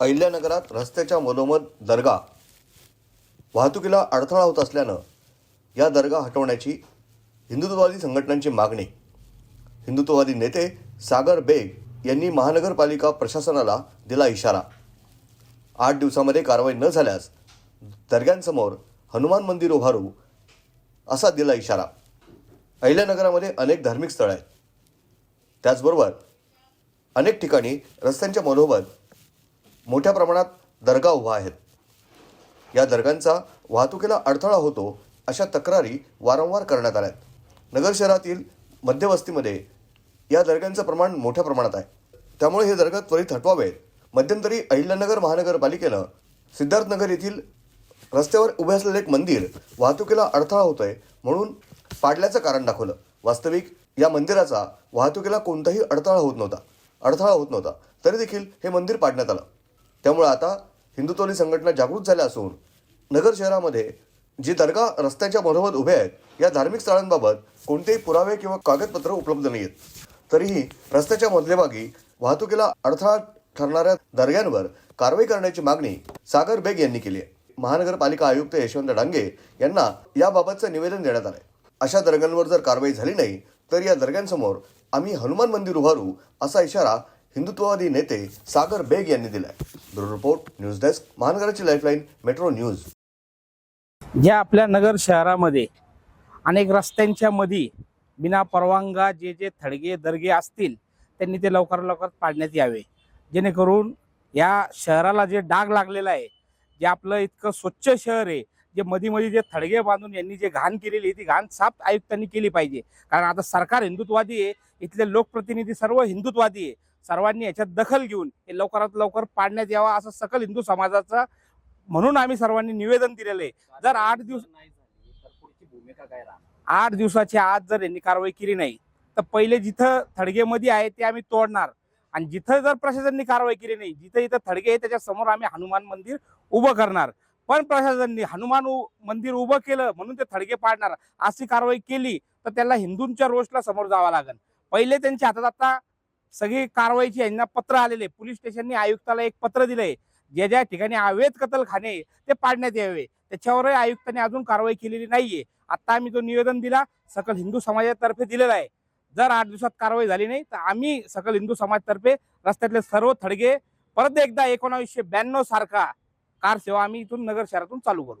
अहिल्यानगरात रस्त्याच्या मधोमध दर्गा वाहतुकीला अडथळा होत असल्यानं या दर्गा हटवण्याची हिंदुत्ववादी संघटनांची मागणी. हिंदुत्ववादी नेते सागर बेग यांनी महानगरपालिका प्रशासनाला दिला इशारा. आठ दिवसामध्ये कारवाई न झाल्यास दर्ग्यांसमोर हनुमान मंदिर उभारू असा दिला इशारा. अहिल्यानगरामध्ये अनेक धार्मिक स्थळं आहेत. त्याचबरोबर अनेक ठिकाणी रस्त्यांच्या मधोमध मोठ्या प्रमाणात दर्गा उभा आहेत. या दर्गांचा वाहतुकीला अडथळा होतो अशा तक्रारी वारंवार करण्यात आल्यात. नगर शहरातील मध्यवस्तीमध्ये या दर्ग्यांचं प्रमाण मोठ्या प्रमाणात आहे. त्यामुळे हे दर्गा त्वरित हटवावेत मध्यंतरी अहिल्यानगर महानगरपालिकेनं सिद्धार्थनगर येथील रस्त्यावर उभे असलेले एक मंदिर वाहतुकीला अडथळा होतोय म्हणून पाडल्याचं कारण दाखवलं. वास्तविक या मंदिराचा वाहतुकीला कोणताही अडथळा होत नव्हता. अडथळा होत नव्हता. तरी देखील हे मंदिर पाडण्यात आलं. त्यामुळे आता हिंदुत्ववादी संघटना जागृत झाल्या असून नगर शहरामध्ये जी दर्गा रस्त्याच्या मधोमध उभे आहेत या धार्मिक स्थळांबाबत कोणतेही पुरावे किंवा कागदपत्र उपलब्ध नाही आहेत तरीही रस्त्याच्या मधल्याभागी वाहतुकीला अडथळा ठरणाऱ्या दर्ग्यांवर कारवाई करण्याची मागणी सागर बेग यांनी केली आहे. महानगरपालिका आयुक्त यशवंत डांगे यांना याबाबतचं निवेदन देण्यात आलंय. अशा दर्ग्यांवर जर कारवाई झाली नाही तर या दर्ग्यांसमोर आम्ही हनुमान मंदिर उभारू असा इशारा हिंदुत्ववादी नेते सागर बेग यांनी दिलाय. ब्युरो रिपोर्ट न्यूज डेस्क महानगराची लाईफलाईन मेट्रो न्यूज. ज्या आपल्या नगर शहरामध्ये अनेक रस्त्यांच्या मध्ये बिना परवानगा जे जे थडगे दर्गे असतील त्यांनी ते लवकर लवकर पाडण्यात यावे. जेणेकरून या शहराला जे डाग लागलेला आहे जे आपलं इतकं स्वच्छ शहर आहे जे मधी मध्ये जे थडगे बांधून यांनी जे घाण केलेली आहे ती घाण साफ आयुक्तांनी केली पाहिजे. कारण आता सरकार हिंदुत्ववादी आहे इथले लोकप्रतिनिधी सर्व हिंदुत्ववादी आहे. सर्वांनी याच्यात दखल घेऊन हे लवकरात लवकर पाडण्यात यावा असं सकल हिंदू समाजाचा म्हणून आम्ही सर्वांनी निवेदन दिलेलं आहे. जर आठ दिवस आठ दिवसाच्या आत जर यांनी कारवाई केली नाही तर पहिले जिथं थडगेमध्ये आहे ते आम्ही तोडणार. आणि जिथं जर प्रशासनाने कारवाई केली नाही जिथं इथं थडगे आहे त्याच्यासमोर आम्ही हनुमान मंदिर उभं करणार. पण प्रशासनाने हनुमान मंदिर उभं केलं म्हणून ते थडगे पाडणार अशी कारवाई केली तर त्याला हिंदूंच्या रोषला समोर जावं लागेल. पहिले त्यांच्या हातात आता सगळी कारवाईची यांना पत्र आलेले. पोलीस स्टेशनने आयुक्ताला एक पत्र दिलंय. ज्या ज्या ठिकाणी अवैध कतलखाने ते पाडण्यात यावे. त्याच्यावरही आयुक्तांनी अजून कारवाई केलेली नाहीये. आता आम्ही जो निवेदन दिला सकल हिंदू समाजातर्फे दिलेला आहे. जर आठ दिवसात कारवाई झाली नाही तर आम्ही सकल हिंदू समाजतर्फे रस्त्यातले सर्व थडगे परत एकदा एकोणावीसशे ब्याण्णव सारखा कार सेवा आम्ही इथून नगर शहरातून चालू करू.